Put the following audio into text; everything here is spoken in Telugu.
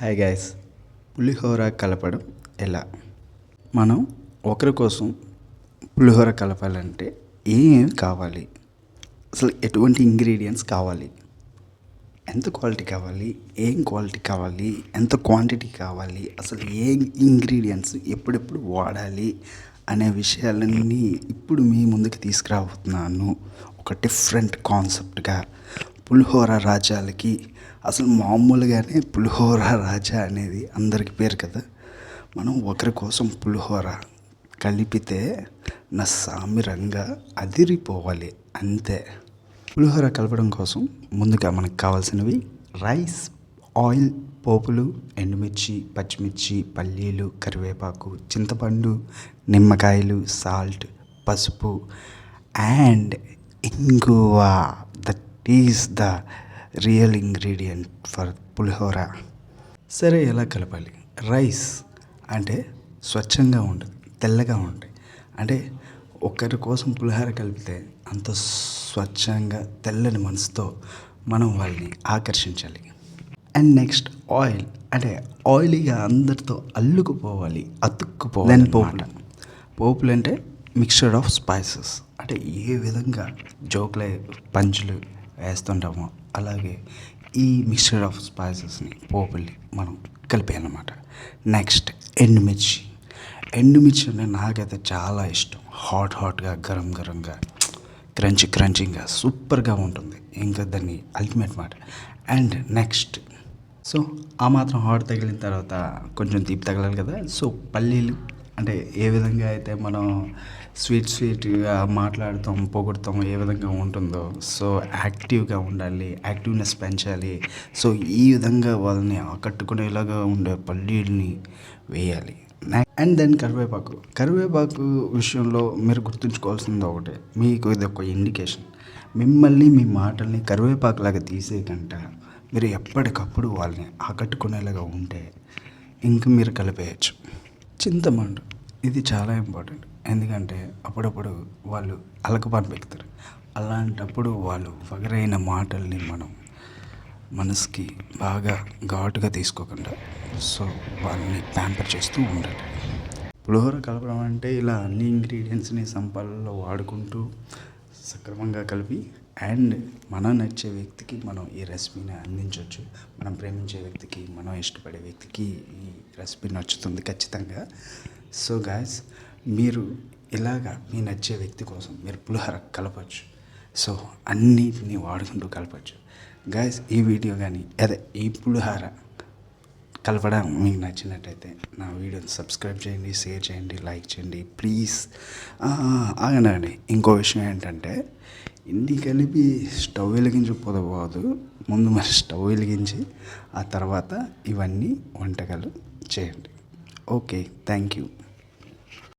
హాయ్ గాయస్ పులిహోర కలపడం ఎలా? మనం ఒకరి కోసం పులిహోర కలపాలంటే ఏం కావాలి? అసలు ఎటువంటి ఇంగ్రీడియంట్స్ కావాలి? ఎంత క్వాలిటీ కావాలి? ఏం క్వాలిటీ కావాలి? ఎంత క్వాంటిటీ కావాలి? అసలు ఏ ఇంగ్రీడియంట్స్ ఎప్పుడెప్పుడు వాడాలి? అనే విషయాలన్నీ ఇప్పుడు మీ ముందుకు తీసుకురాబోతున్నాను. ఒక డిఫరెంట్ కాన్సెప్ట్గా పులిహోర రాజాలకి అసలు మామూలుగానే పులిహోర రాజా అనేది అందరికి పేరు కదా. మనం ఒకరి కోసం పులిహోర కలిపితే నా సామిరంగా అదిరిపోవాలి అంతే. పులిహోర కలపడం కోసం ముందుగా మనకు కావాల్సినవి రైస్ ఆయిల్ పోపులు ఎండుమిర్చి పచ్చిమిర్చి పల్లీలు కరివేపాకు చింతపండు నిమ్మకాయలు సాల్ట్ పసుపు అండ్ ఇంగువ. That is the real ingredient for pulihora? సరే ఎలా కలపాలి? రైస్ అంటే స్వచ్ఛంగా ఉంటుంది తెల్లగా ఉంటాయి అంటే ఒకరి కోసం పులిహోర కలిపితే అంత స్వచ్ఛంగా తెల్లని మనసుతో మనం వాళ్ళని ఆకర్షించాలి. And next oil. అంటే ఆయిలీగా అందరితో అల్లుకుపోవాలి అతుక్కుపోవాలి దెన్ పోపులు పోపులు. అంటే మిక్చర్ ఆఫ్ స్పైసెస్. అంటే ఏ విధంగా జోక్లే పంచులు వేస్తుంటామో. అలాగే ఈ మిక్స్చర్ ఆఫ్ స్పైసెస్ని పోపుల్ని మనం కలిపాయన్నమాట నెక్స్ట్ ఎండుమిర్చి. ఎండుమిర్చి అంటే నాకైతే చాలా ఇష్టం. హాట్ హాట్గా గరం గరంగా క్రంచి క్రంచింగ్గా సూపర్గా ఉంటుంది. ఇంకా దాన్ని అల్టిమేట్ మాట. అండ్ నెక్స్ట్ సో ఆ మాత్రం హాట్ తగిలిన తర్వాత కొంచెం తీపి తగలాలి కదా. సో పల్లీలు అంటే ఏ విధంగా అయితే మనం స్వీట్ స్వీట్గా మాట్లాడతాం పొగుడతాం ఏ విధంగా ఉంటుందో సో యాక్టివ్గా ఉండాలి యాక్టివ్నెస్ పెంచాలి. సో ఈ విధంగా వాళ్ళని ఆకట్టుకునేలాగా ఉండే పల్లీల్ని వేయాలి. అండ్ దెన్ కరివేపాకు. కరివేపాకు విషయంలో మీరు గుర్తుంచుకోవాల్సింది ఒకటే. మీకు ఇది ఒక ఇండికేషన్. మిమ్మల్ని మీ మాటల్ని కరివేపాకులాగా తీసేయకంట మీరు ఎప్పటికప్పుడు వాళ్ళని ఆకట్టుకునేలాగా ఉంటే ఇంక మీరు కలిపేయచ్చు. చింతమండు. ఇది చాలా ఇంపార్టెంట్. ఎందుకంటే అప్పుడప్పుడు వాళ్ళు అలకపాటు పెడతారు అలాంటప్పుడు వాళ్ళు వగరైన మాటల్ని మనం మనసుకి బాగా ఘాటుగా తీసుకోకుండా సో వాళ్ళని ప్యాంపర్ చేస్తూ ఉండాలి. పులిహోర కలపడం అంటే ఇలా అన్ని ఇంగ్రీడియంట్స్ని సంపాలలో వాడుకుంటూ సక్రమంగా కలిపి అండ్ మనం నచ్చే వ్యక్తికి మనం ఈ రెసిపీని అందించవచ్చు మనం ప్రేమించే వ్యక్తికి మనం ఇష్టపడే వ్యక్తికి ఈ రెసిపీ నచ్చుతుంది ఖచ్చితంగా. సో గాయస్ మీరు ఇలాగా మీ నచ్చే వ్యక్తి కోసం మీరు పులిహోర కలపచ్చు. సో అన్నిటినీ వాడుకుంటూ కలపచ్చు. గాయస్ ఈ వీడియో కానీ అదే ఈ పులిహోర కలపడం మీకు నచ్చినట్టయితే నా వీడియోని సబ్స్క్రైబ్ చేయండి షేర్ చేయండి లైక్ చేయండి ప్లీజ్ ఆగనండి ఇంకో విషయం ఏంటంటే ఇన్ని కలిపి స్టవ్ వెలిగించి పోదపోదు ముందు మరి స్టవ్ వెలిగించి ఆ తర్వాత ఇవన్నీ వంటకాలు చేయండి. Okay thank you.